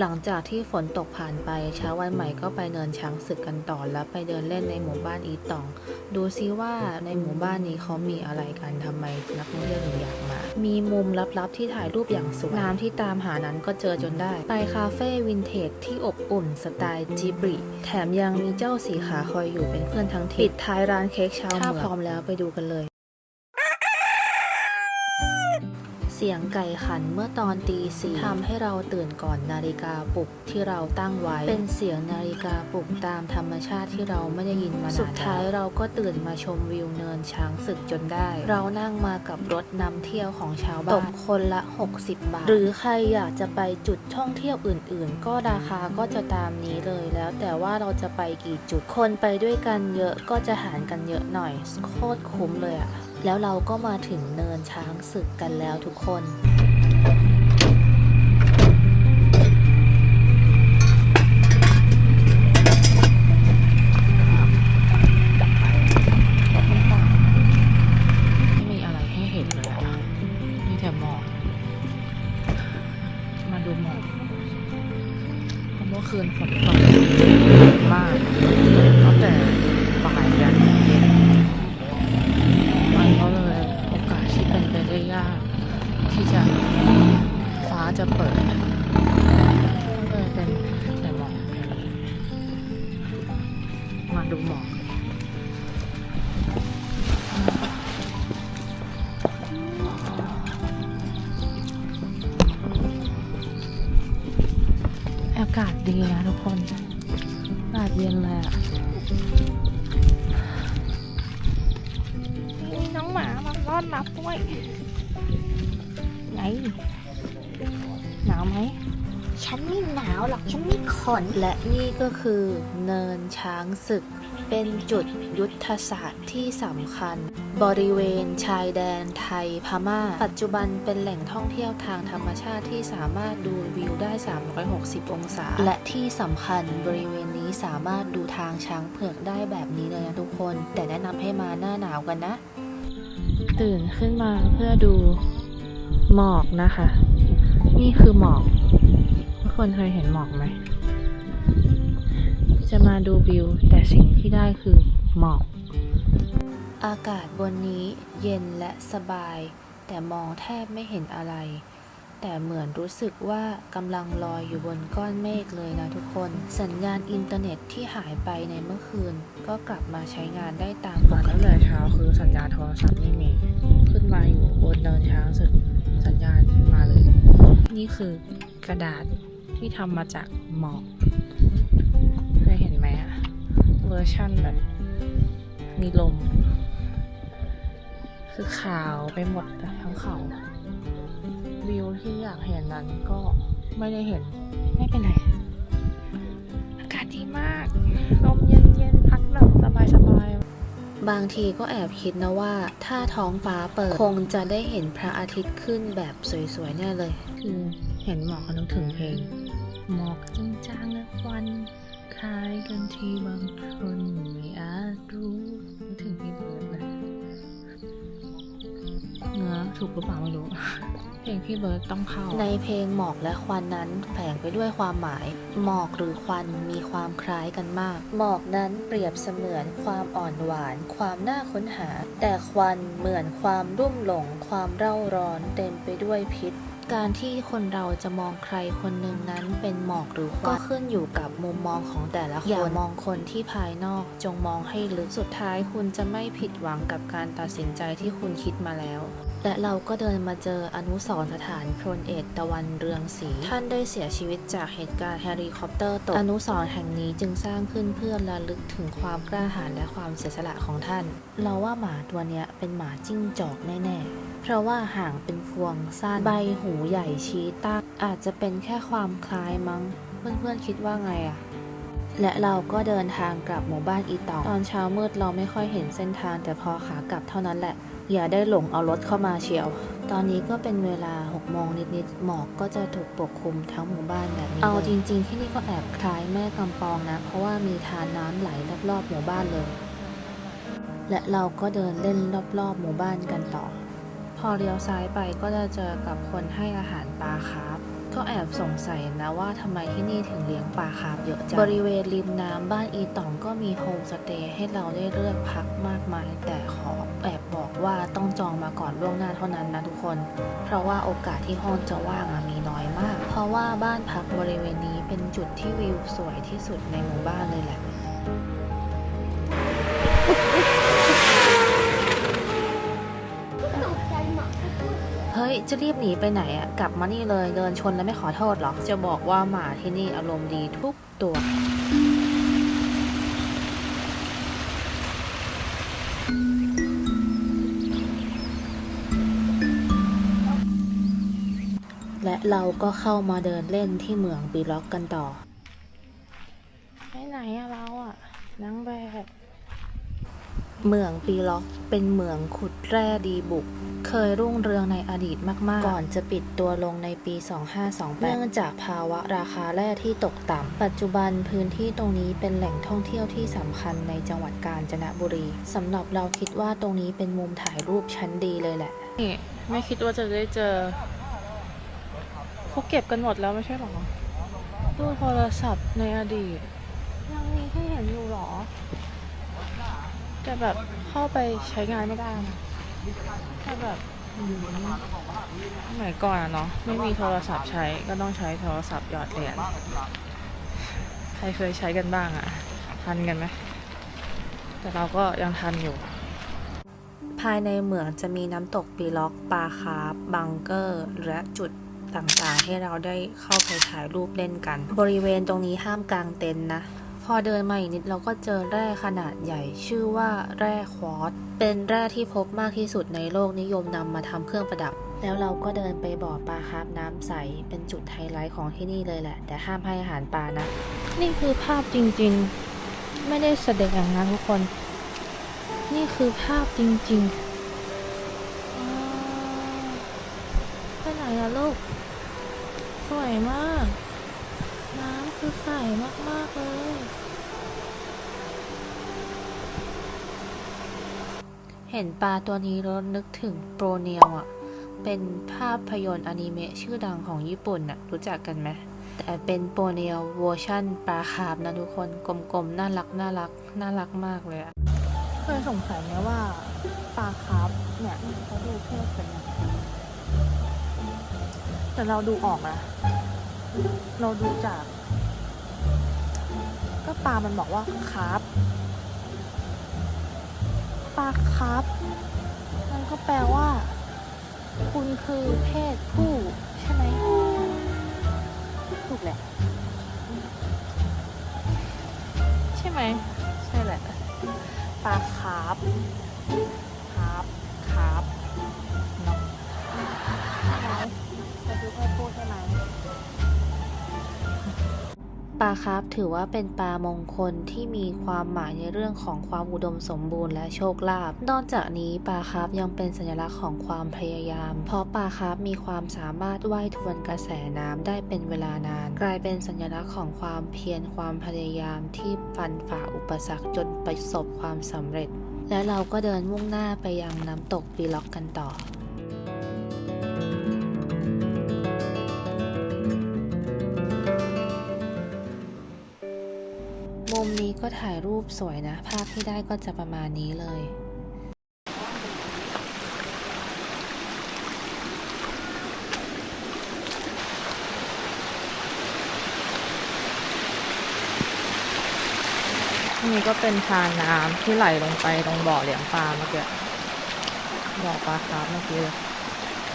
หลังจากที่ฝนตกผ่านไปเช้าวันใหม่ก็ไปเนินช้างศึกกันต่อแล้วไปเดินเล่นในหมู่บ้านอีตอง ดูซิว่าในหมู่บ้านนี้เขามีอะไรกันทำไมนักท่องเที่ยวถึงอยากมา มีมุมลับๆที่ถ่ายรูปอย่างสวยน้ำที่ตามหานั้นก็เจอจนได้ ไปคาเฟ่วินเทจที่อบอุ่นสไตล์จิบริแถมยังมีเจ้าสีขาคอยอยู่เป็นเพื่อนทั้งทีปิดท้ายร้านเค้กชาเมืองถ้าพร้อมแล้วไปดูกันเลย เสียงไก่ขันเมื่อตอนตีสี่ทำให้เราตื่นก่อนนาฬิกาปลุกที่เราตั้งไว้ เป็นเสียงนาฬิกาปลุกตามธรรมชาติที่เราไม่ได้ยินมานานสุดท้ายเราก็ตื่นมาชมวิวเนินช้างศึกจนได้ เรานั่งมากับรถนำเที่ยวของชาวบ้านตกคนละ 60 บาท หรือใครอยากจะไปจุดท่องเที่ยวอื่น ๆ ก็ราคาก็จะตามนี้เลยแล้ว แต่ว่าเราจะไปกี่จุดคนไปด้วยกันเยอะก็จะหารกันเยอะหน่อยโคตรคุ้มเลยอะ แล้วเราก็มาถึงเนินช้างศึกกันแล้วทุกคนไม่มีอะไรให้เห็นเลยอะมีแต่หมอกมาดูหมอกเพราะเมื่อคืนฝนตกมากตั้งแต่ ไงหนาวไหมฉันไม่หนาวหรอกฉันไม่ขนและนี่ก็คือเนินช้างศึก เป็นจุดยุทธศาสตร์ที่สำคัญ บริเวณชายแดนไทยพม่า ปัจจุบันเป็นแหล่งท่องเที่ยวทางธรรมชาติที่สามารถดูวิวได้ 360 องศา และที่สำคัญบริเวณนี้สามารถดูทางช้างเผือกได้แบบนี้เลยนะทุกคน แต่แนะนำให้มาหน้าหนาวกันนะ ตื่นขึ้นมาเพื่อดูหมอกนะคะ นี่คือหมอกทุกคนเคยเห็นหมอกไหม จะมาดูวิว แต่สิ่งที่ได้คือหมอก อากาศบนนี้เย็นและสบาย แต่มองแทบไม่เห็นอะไร แต่เหมือนรู้สึกว่ากำลังลอยอยู่บนก้อนเมฆเลยนะทุกคน สัญญาณอินเทอร์เน็ตที่หายไปในเมื่อคืน ก็กลับมาใช้งานได้ตามปกติตั้งแต่เช้าคือสัญญาณโทรศัพท์ไม่มี ขึ้นมาอยู่บนเดินช้างสึกสัญญาณมาเลย นี่คือกระดาษที่ทำมาจากหมอกเคยเห็นไหมอะเวอร์ชั่นแบบมีลม คือขาวไปหมดทั้งเขา วิวที่อยากเห็นนั้นก็ไม่ได้เห็น ไม่เป็นไร อากาศดีมาก ลมเย็นๆ พัดแบบสบายๆ บางทีก็แอบคิดนะว่า ถ้าท้องฟ้าเปิด คงจะได้เห็นพระอาทิตย์ขึ้นแบบสวยๆ แน่เลย คือเห็นหมอกก็นึกถึงเพลง หมอกจางจางๆและควันคล้ายกันที่บางคนไม่อาจรู้นึกถึงพี่เบิร์ดนะเนื้อถูกหรือเปล่าไม่รู้เพ ลงพี่เบิร์ดต้องเข้า ในเพลงหมอกและควันนั้นแฝงไปด้วยความหมาย หมอกหรือควันมีความคล้ายกันมาก หมอกนั้นเปรียบเสมือนความอ่อนหวาน ความน่าค้นหา แต่ควันเหมือนความรุ่มหลง ความเร่าร้อนเต็มไปด้วยพิษการที่คนเราจะมองใครคนหนึ่งนั้นเป็นหมอกหรือควันก็ขึ้นอยู่กับมุมมองของแต่ละคน อย่ามองคนที่ภายนอกจงมองให้ลึกสุดท้ายคุณจะไม่ผิดหวังกับการตัดสินใจที่คุณคิดมาแล้ว และเราก็เดินมาเจออนุสรณ์สถานพลเอกตะวันเรืองศรีท่านได้เสียชีวิตจากเหตุการณ์เฮลิคอปเตอร์ตกอนุสรณ์แห่งนี้จึงสร้างขึ้นเพื่อระลึกถึงความกล้าหาญและความเสียสละของท่าน เราว่าหมาตัวเนี้ยเป็นหมาจิ้งจอกแน่ๆ เพราะว่าหางเป็นพวงสั้นใบหูใหญ่ชี้ตั้งอาจจะเป็นแค่ความคล้ายมั้ง เพื่อนๆคิดว่าไงอะและเราก็เดินทางกลับหมู่บ้านอีตองตอนเช้ามืดเราไม่ค่อยเห็นเส้นทางแต่พอขากลับเท่านั้นแหละ อย่าได้หลงเอารถเข้ามาเชียว ตอนนี้ก็เป็นเวลา6โมงนิดๆ หมอกก็จะถูกปกคลุมทั้งหมู่บ้านแบบนี้ เอาจริง ๆ ที่นี่ก็แอบคล้ายแม่กำปองนะ เพราะว่ามีทานน้ำไหลรอบๆหมู่บ้านเลย และเราก็เดินเล่นรอบๆ หมู่บ้านกันต่อ พอเลี้ยวซ้ายไปก็จะเจอกับคนให้อาหารปลาคาร์ฟคก็แอบสงสัยนะว่าทำไมที่นี่ถึงเลี้ยงปลาคาร์ฟเยอะจัง บริเวณริมน้ำบ้านอีตองก็มีโฮมสเตย์ให้เราได้เลือกพักมากมาย แต่ข จองมาก่อนล่วงหน้าเท่านั้นนะทุกคน เพราะว่าโอกาสที่ห้องจะว่างมีน้อยมาก เพราะว่าบ้านพักบริเวณนี้เป็นจุดที่วิวสวยที่สุดในหมู่บ้านเลยแหละเฮ้ย จะรีบหนีไปไหนอะกลับมานี่เลย เดินชนแล้วไม่ขอโทษหรอจะบอกว่าหมาที่นี่อารมณ์ดีทุกตัว เราก็เข้ามาเดินเล่นที่เมืองบีล็อกกันต่อ ไปไหนอะเราอะนางแบบเมืองปีล็อกเป็นเมืองขุดแร่ดีบุก เคยรุ่งเรืองในอดีตมาก ๆ ก่อนจะปิดตัวลงในปี 2528 เนื่องจากภาวะราคาแร่ที่ตกต่ำ ปัจจุบันพื้นที่ตรงนี้เป็นแหล่งท่องเที่ยวที่สำคัญในจังหวัดกาญจนบุรีสำหรับเราคิดว่าตรงนี้เป็นมุมถ่ายรูปชั้นดีเลยแหละ นี่ไม่คิดว่าจะได้เจอ เขาเก็บกันหมดแล้วไม่ใช่หรอตู้โทรศัพท์ในอดีต ยังมีให้เห็นอยู่หรอ แต่แบบเข้าไปใช้งานไม่ได้นะถ้าแบบอืมสมัยก่อนอะเนาะไม่มีโทรศัพท์ใช้ก็ต้องใช้โทรศัพท์หยอดเหรียญใครเคยใช้กันบ้างอะทันกันไหมแต่เราก็ยังทันอยู่ ภายในเหมืองจะมีน้ำตกปีล็อกปลาคาร์ฟบังเกอร์ และจุด ต่างๆ ให้เราได้เข้าไปถ่ายรูปเล่นกัน บริเวณตรงนี้ห้ามกางเต็นท์นะ พอเดินมาอีกนิดเราก็เจอแร่ขนาดใหญ่ ชื่อว่าแร่ควอตเป็นแร่ที่พบมากที่สุดในโลกนิยมนำมาทำเครื่องประดับ แล้วเราก็เดินไปบ่อปลาคาร์ฟน้ำใส เป็นจุดไฮไลท์ของที่นี่เลยแหละ แต่ห้ามให้อาหารปลานะ นี่คือภาพจริงๆ ไม่ได้แสดงนะทุกคน นี่คือภาพจริงๆอ่า ไปไหนอะลูก สวยมาก น้ำคือใสมาก ๆ เลย เห็นปลาตัวนี้แล้วนึกถึงโปรเนียลอะเป็นภาพยนตร์อนิเมะชื่อดังของญี่ปุ่นน่ะ รู้จักกันไหมแต่เป็นโปรเนียลเวอร์ชั่นปลาคาร์ฟนะทุกคนกลมๆ น่ารักน่ารักน่ารักมากเลยอะเคยสงสัยไหมว่าปลาคาร์ฟเนี่ยเขาดูเพศเป็นยังไง แต่เราดูออกนะ เราดูจาก ก็ปลามันบอกว่าคาร์ฟปลาคาร์ฟมันก็แปลว่า คุณคือเพศผู้ใช่ไหมถูกแหละ ใช่ไหม ใช่แหละปลาคาร์ฟ จะดูเพศผู้ใช่ไหมปลาคาร์ฟถือว่าเป็นปลามงคลที่มีความหมายในเรื่องของความอุดมสมบูรณ์และโชคลาภ นอกจากนี้ปลาคาร์ฟยังเป็นสัญลักษณ์ของความพยายาม เพราะปลาคาร์ฟมีความสามารถว่ายทวนกระแสน้ำได้เป็นเวลานาน กลายเป็นสัญลักษณ์ของความเพียรความพยายามที่ฟันฝ่าอุปสรรคจนประสบความสำเร็จ และเราก็เดินมุ่งหน้าไปยังน้ำตกปีล็อกกันต่อ มุมนี้ก็ถ่ายรูปสวยนะ ภาพที่ได้ก็จะประมาณนี้เลยนี่ก็เป็นทานน้ำที่ไหลลงไปตรงบ่อเลี้ยงปลาเมื่อกี้บ่อปลาคาร์ฟเมื่อกี้เลย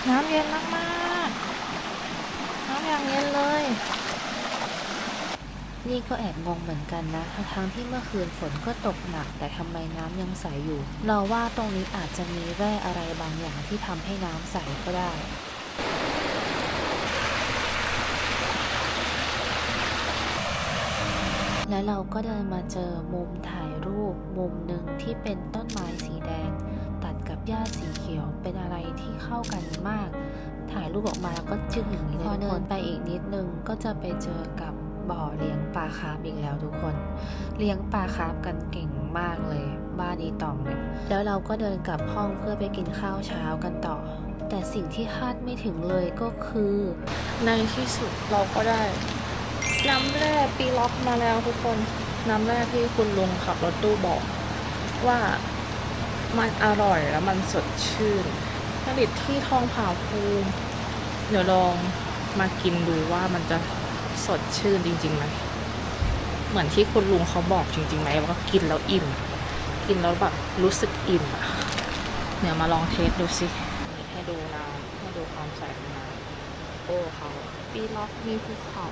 น้ำเย็นมากๆ น้ำอย่างเย็นเลย นี่ก็แอบงงเหมือนกันนะทั้งที่เมื่อคืนฝนก็ตกหนัก แต่ทำไมน้ำยังใสอยู่ เราว่าตรงนี้อาจจะมีแร่อะไรบางอย่างที่ทำให้น้ำใสก็ได้และเราก็เดินมาเจอมุมถ่ายรูปมุมหนึ่งที่เป็นต้นไม้สีแดง ตัดกับหญ้าสีเขียวเป็นอะไรที่เข้ากันมาก ถ่ายรูปออกมาแล้วก็จึ้งอย่างนี้เลยพอเดินไปอีกนิดนึงก็จะไปเจอกับ บ่อเลี้ยงปลาคาร์ฟอีกแล้วทุกคน เลี้ยงปลาคาร์ฟกันเก่งมากเลย บ้านอีตองเนี่ยแล้วเราก็เดินกลับห้องเพื่อไปกินข้าวเช้ากันต่อ แต่สิ่งที่คาดไม่ถึงเลยก็คือ ในที่สุดเราก็ได้ น้ำแร่ปีล็อกมาแล้วทุกคน น้ำแร่ที่คุณลุงขับรถตู้บอกว่ามันอร่อยแล้วมันสดชื่นผลิตที่ทองผาภูมิเดี๋ยวลองมากินดูว่ามันจะ สดชื่นจริงๆไหมเหมือนที่คุณลุงเขาบอกจริงๆไหมว่ากินแล้วอิ่ม กินแล้วแบบรู้สึกอิ่มอะเดี๋ยวมาลองเทสดูสิให้ดูน้ำให้ดูความใสของน้ำโอ้เขาปีล็อกมีภูเขา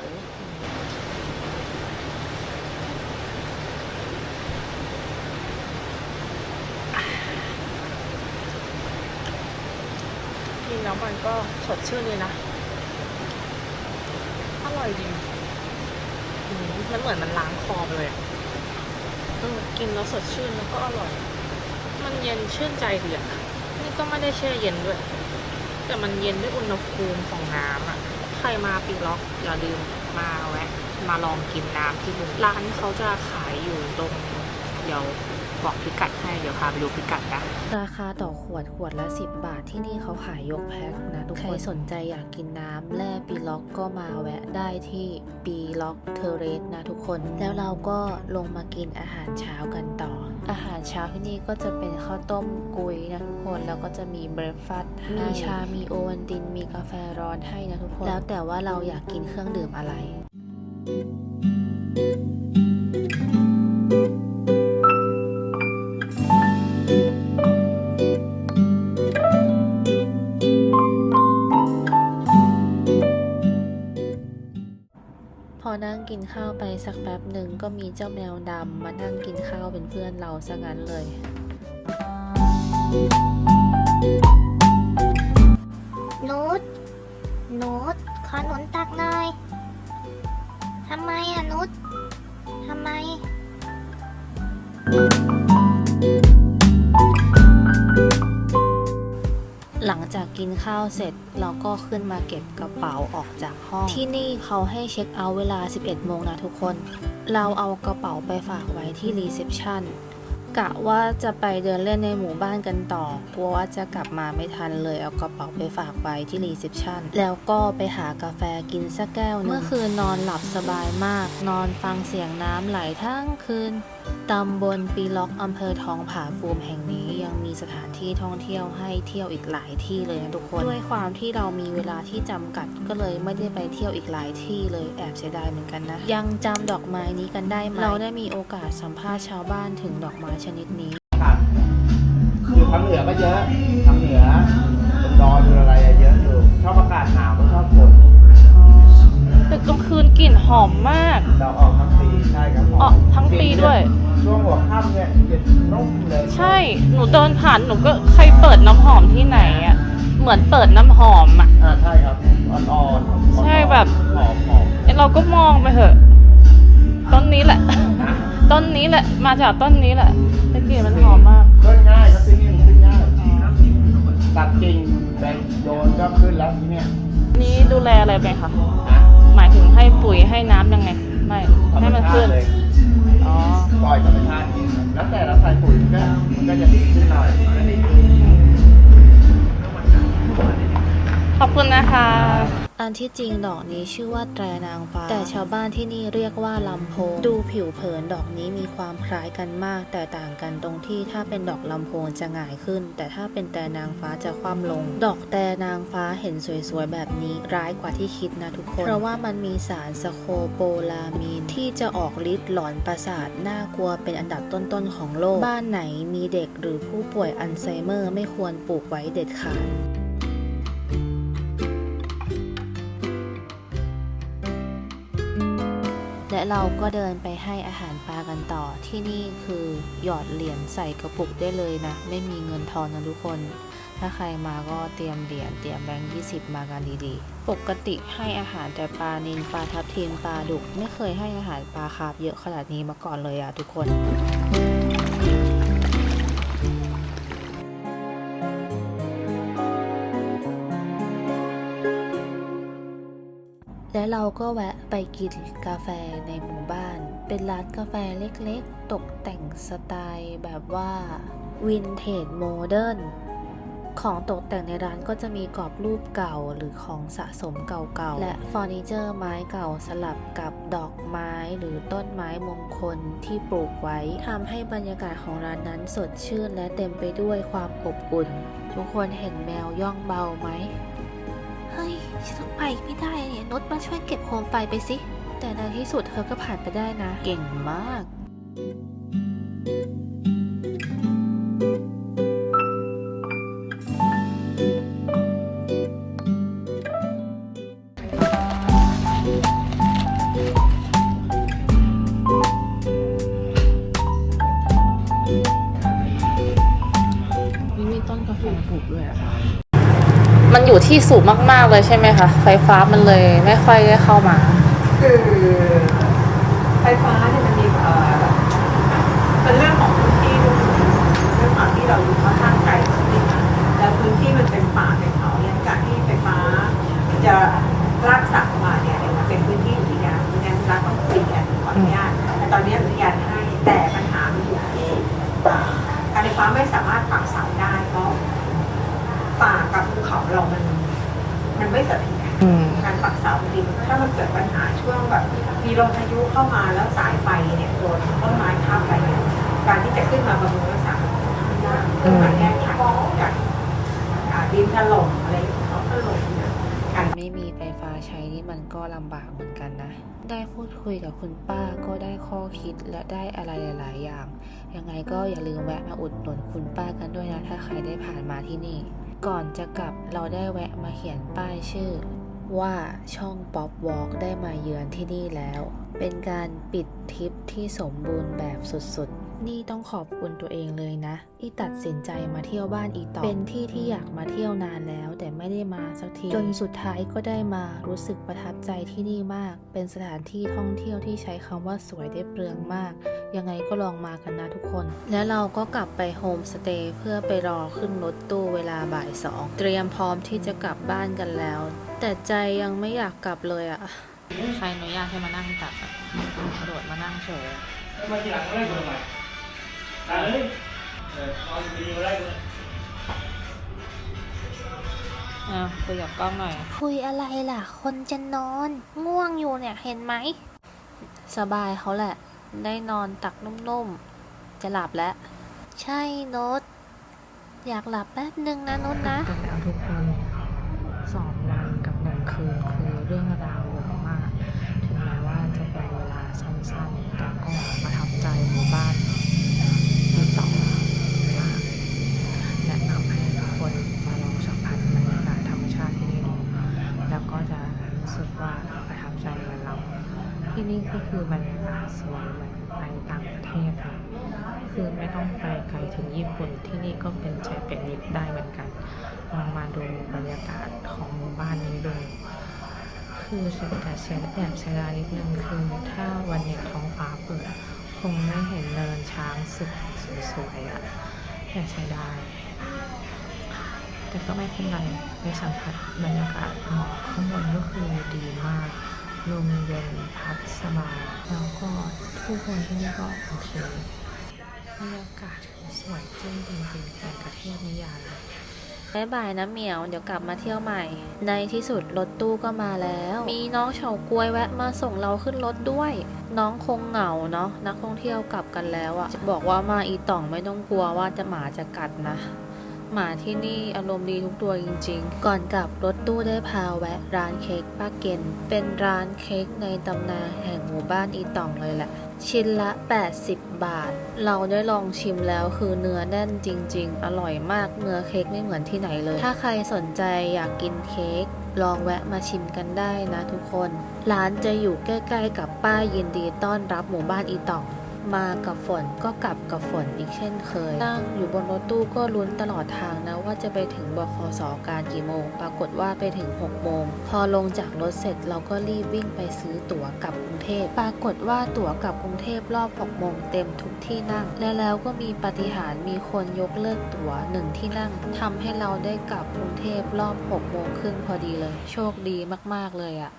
กินแล้วมันก็สดชื่นเลยนะอ ร่อยดีมันเหมือนมันล้างคอไปเลยเออกินแล้วสดชื่นแล้วก็อร่อย มันเย็นชื่นใจดีอะนี่ก็ไม่ได้แช่เย็นด้วย แต่มันเย็นด้วยอุณหภูมิของน้ำอะ ใครมาปีล็อกอย่าลืมมาแวะ มาลองกินน้ำที่ร้านเขาจะขายอยู่ตรง เดี๋ยว บอกพิกัดให้เดี๋ยวพาไปดูพิกัดนะราคาต่อขวดขวดละ 10 บาทที่นี่เขาขายยกแพ็คนะทุกคน ใครสนใจอยากกินน้ำแร่ปีล็อกก็มาแวะได้ที่ปีล็อกเทเรสนะทุกคน แล้วเราก็ลงมากินอาหารเช้ากันต่อ อาหารเช้าที่นี่ก็จะเป็นข้าวต้มกุยนะทุกคน แล้วก็จะมีเบรคฟาสต์มีชา มีโอวัลติน มีกาแฟร้อนให้นะทุกคน แล้วแต่ว่าเราอยากกินเครื่องดื่มอะไรพอ กินข้าวไปสักแป๊บหนึ่งก็มีเจ้าแมวดำมานั่งกินข้าวเป็นเพื่อนเราซะงั้นเลย หลังจากกินข้าวเสร็จเราก็ขึ้นมาเก็บกระเป๋าออกจากห้อง ที่นี่เขาให้เช็คเอาท์เวลา 11 โมงนะทุกคน เราเอากระเป๋าไปฝากไว้ที่รีเซพชันกะว่าจะไปเดินเล่นในหมู่บ้านกันต่อกลัวว่าจะกลับมาไม่ทันเลยเอากระเป๋าไปฝากไว้ที่รีเซพชันแล้วก็ไปหากาแฟกินสักแก้วหนึ่งเมื่อคืนนอนหลับสบายมาก นอนฟังเสียงน้ำไหลทั้งคืน ตำบลปีล็อกอำเภอทองผาภูมิแห่งนี้ยังมีสถานที่ท่องเที่ยวให้เที่ยวอีกหลายที่เลยนะทุกคนด้วยความที่เรามีเวลาที่จำกัดก็เลยไม่ได้ไปเที่ยวอีกหลายที่เลยแอบเสียดายเหมือนกันนะ ยังจำดอกไม้นี้กันได้ไหมเราได้มีโอกาสสัมภาษณ์ชาวบ้านถึงดอกไม้ชนิดนี้ครับคือทางเหนือก็เยอะทางเหนือบนดอยบนอะไรอะเยอะอยู่ชอบอากาศหนาวก็ชอบฝน ต่กลางคืนกลิ่นหอมมาก เราออกทั้งปีใช่ครับผมออกทั้งปีด้วย ช่วงหัวค่ำเนี่ยเย็นนุ่มเลยใช่ หนูเดินผ่านหนูก็ใครเปิดน้ำหอมที่ไหนอะเหมือนเปิดน้ำหอมอะอ่าใช่ครับอ่อนๆใช่แบบ หอมหอมเอ้ยเราก็มองไปเถอะ ต้นนี้แหละต้นนี้แหละ มาจากต้นนี้แหละแต่กลิ่นมันหอมมาก ขึ้นง่ายครับที่นี่ขึ้นง่ายตัดกิ่งแบ่งโยนก็ขึ้นแล้วที่เนี่ย นี่ดูแลอะไรไปคะ นะ หมายถึงให้ปุ๋ยให้น้ำยังไง ไม่ ให้มันขึ้นเลยอ๋อ ปล่อยธรรมชาติเองครับแล้วแต่เราใส่ปุ๋ยมันก็มันก็จะดีขึ้นหน่อยก็ดีขึ้นขอบคุณนะคะ อันที่จริงดอกนี้ชื่อว่าแตรนางฟ้า แต่ชาวบ้านที่นี่เรียกว่าลำโพง ดูผิวเผินดอกนี้มีความคล้ายกันมาก แต่ต่างกันตรงที่ถ้าเป็นดอกลำโพงจะหงายขึ้น แต่ถ้าเป็นแตรนางฟ้าจะคว่ำลง ดอกแตรนางฟ้าเห็นสวยๆแบบนี้ร้ายกว่าที่คิดนะทุกคน เพราะว่ามันมีสารสโคโปลามีนที่จะออกฤทธิ์หลอนประสาทน่ากลัวเป็นอันดับต้นๆของโลก บ้านไหนมีเด็กหรือผู้ป่วยอัลไซเมอร์ไม่ควรปลูกไว้เด็ดขาด และเราก็เดินไปให้อาหารปลากันต่อที่นี่คือหยอดเหรียญใส่กระปุกได้เลยนะ ไม่มีเงินทอนนะทุกคน ถ้าใครมาก็เตรียมเหรียญเตรียมแบงค์ยี่สิบมากันดีๆ ปกติให้อาหารแต่ปลานิลปลาทับทิมปลาดุก ไม่เคยให้อาหารปลาคาบเยอะขนาดนี้มาก่อนเลยอะทุกคน และเราก็แวะไปกินกาแฟในหมู่บ้าน เป็นร้านกาแฟเล็กๆ ตกแต่งสไตล์แบบว่าวินเทจโมเดิร์นของตกแต่งในร้านก็จะมีกรอบรูปเก่าหรือของสะสมเก่าๆ และเฟอร์นิเจอร์ไม้เก่าสลับกับดอกไม้หรือต้นไม้มงคลที่ปลูกไว้ทำให้บรรยากาศของร้านนั้นสดชื่นและเต็มไปด้วยความอบอุ่น ทุกคนเห็นแมวย่องเบาไหม ฉันต้องไปไม่ได้เนี่ยนุชมาช่วยเก็บโคมไฟไปสิ แต่ในที่สุดเธอก็ผ่านไปได้นะ เก่งมากนี่ ที่สูงมาก ๆ เลยใช่ไหมคะ ไฟฟ้ามันเลยไม่ค่อยได้เข้ามา คือไฟฟ้าเนี่ย มีลมพายุเข้ามาแล้วสายไฟเนี่ยโดนต้นไม้ทับไปเนี่ยการที่จะขึ้นมาบำรุงรักษาขึ้นมาแก้ไขจากอ่าดินถล่มอะไรเขาถล่มการไม่มีไฟฟ้าใช้นี่มันก็ลำบากเหมือนกันนะ ได้พูดคุยกับคุณป้าก็ได้ข้อคิดและได้อะไรหลาย ๆ อย่าง ยังไงก็อย่าลืมแวะมาอุดหนุนคุณป้ากันด้วยนะ ถ้าใครได้ผ่านมาที่นี่ ก่อนจะกลับเราได้แวะมาเขียนป้ายชื่อ ว่าช่องป๊อปวอล์กได้มาเยือนที่นี่แล้ว เป็นการปิดทริปที่สมบูรณ์แบบสุดๆ นี่ต้องขอบคุณตัวเองเลยนะ ที่ตัดสินใจมาเที่ยวบ้านอีต่อเป็นที่ที่อยากมาเที่ยวนานแล้ว แต่ไม่ได้มาสักทีจนสุดท้ายก็ได้มารู้สึกประทับใจที่นี่มาก เป็นสถานที่ท่องเที่ยวที่ใช้คำว่าสวยได้เปลืองมาก ยังไงก็ลองมากันนะทุกคน แล้วเราก็กลับไปโฮมสเตย์เพื่อไปรอขึ้นรถตู้เวลาบ่ายสองเตรียมพร้อมที่จะกลับบ้านกันแล้ว แต่ใจยังไม่อยากกลับเลยอะใครอนุญาตให้มานั่งตัดอะกระโดดมานั่งเฉยมาทีหลังก็ได้กูทำไมาย เลยเออเอาดีๆมาได้กูเลยอะคุยกับกล้องหน่อย คุยอะไรล่ะ คนจะนอน ง่วงอยู่เนี่ยเห็นไหม สบายเขาแหละ ได้นอนตักนุ่มๆ จะหลับแล้ว ใช่โน้ตอยากหลับแป๊บนึงนะโน้ตนะ กันแล้วทุกคนสองวันกับหนึ่งคืนคือเรื่องราวเยอะมาก ถึงแม้ว่าจะเป็นเวลาสั้นๆ แต่ก็ประทับใจหมู่บ้านดีต่อมากแนะนำให้ทุกคนมาลองสัมผัสบรรยากาศธรรมชาติที่นี่ดูแล้วก็จะรู้สึกว่าประทับใจเหมือนเรา ที่ นี่ก็คือบรรยากาศสวยเหมือนไปต่างประเทศเลยคือไม่ต้องไปไกลถึงญี่ปุ่นที่นี่ก็เป็นใจเป็นมิตรได้เหมือนกันลองมาดูบรรยากาศของหมู่บ้านนี้ดูคือแต่เสียแอบเสียดายนิดนึงคือถ้าวันเนี้ยท้องฟ้าเปิดคงไม่เห็นเนินช้างสึกสวยๆอะ่ะแอบเสียดายแต่ก็ไม่เป็นไรไปสัมผัสบรรยากาศหมอกข้างบนก็คือดีมาก ลมเย็นพัดสบายแล้วก็ผู้คนที่นี่ก็โอเคบรรยากาศสวยจริงจริงๆแต่ประเทศนิยายบายบายนะเหมียว เดี๋ยวกลับมาเที่ยวใหม่ ในที่สุดรถตู้ก็มาแล้ว มีน้องเฉาก๊วยแวะมาส่งเราขึ้นรถด้วย น้องคงเหงาเนาะนักท่องเที่ยวกลับกันแล้วอะจะบอกว่ามาอีต่องไม่ต้องกลัวว่าจะหมาจะกัดนะ หมาที่นี่อารมณ์ดีทุกตัวจริงๆ ก่อนกลับรถตู้ได้พาแวะร้านเค้กป้าเกนเป็นร้านเค้กในตำนานแห่งหมู่บ้านอีตองเลยแหละ ชิ้นละ 80 บาท เราได้ลองชิมแล้วคือเนื้อแน่นจริง ๆ อร่อยมากเนื้อเค้กไม่เหมือนที่ไหนเลย ถ้าใครสนใจอยากกินเค้กลองแวะมาชิมกันได้นะทุกคน ร้านจะอยู่ใกล้ ๆ กับป้ายยินดีต้อนรับหมู่บ้านอีตอง มากับฝนก็กลับกับฝนอีกเช่นเคย นั่งอยู่บนรถตู้ก็ลุ้นตลอดทางนะว่าจะไปถึงบคสการกี่โมง ปรากฏว่าไปถึง6โมง พอลงจากรถเสร็จเราก็รีบวิ่งไปซื้อตั๋วกลับกรุงเทพ ปรากฏว่าตั๋วกลับกรุงเทพรอบ6โมงเต็มทุกที่นั่ง และแล้วก็มีปาฏิหาริมีคนยกเลิกตั๋วหนึ่งที่นั่งทำให้เราได้กลับกรุงเทพรอบ6โมงครึ่งพอดีเลย โชคดีมากๆเลยอะ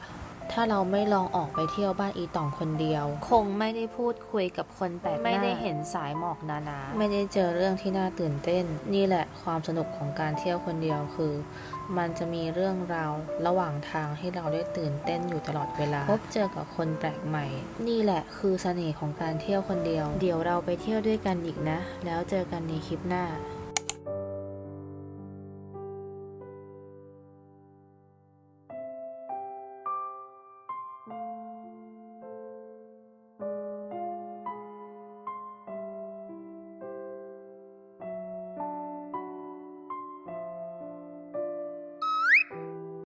ถ้าเราไม่ลองออกไปเที่ยวบ้านอีต่องคนเดียว คงไม่ได้พูดคุยกับคนแปลกหน้า ไม่ได้เห็นสายหมอกนานา ไม่ได้เจอเรื่องที่น่าตื่นเต้น นี่แหละความสนุกของการเที่ยวคนเดียวคือ มันจะมีเรื่องราวระหว่างทางให้เราได้ตื่นเต้นอยู่ตลอดเวลา พบเจอกับคนแปลกใหม่ นี่แหละคือเสน่ห์ของการเที่ยวคนเดียว เดี๋ยวเราไปเที่ยวด้วยกันอีกนะ แล้วเจอกันในคลิปหน้า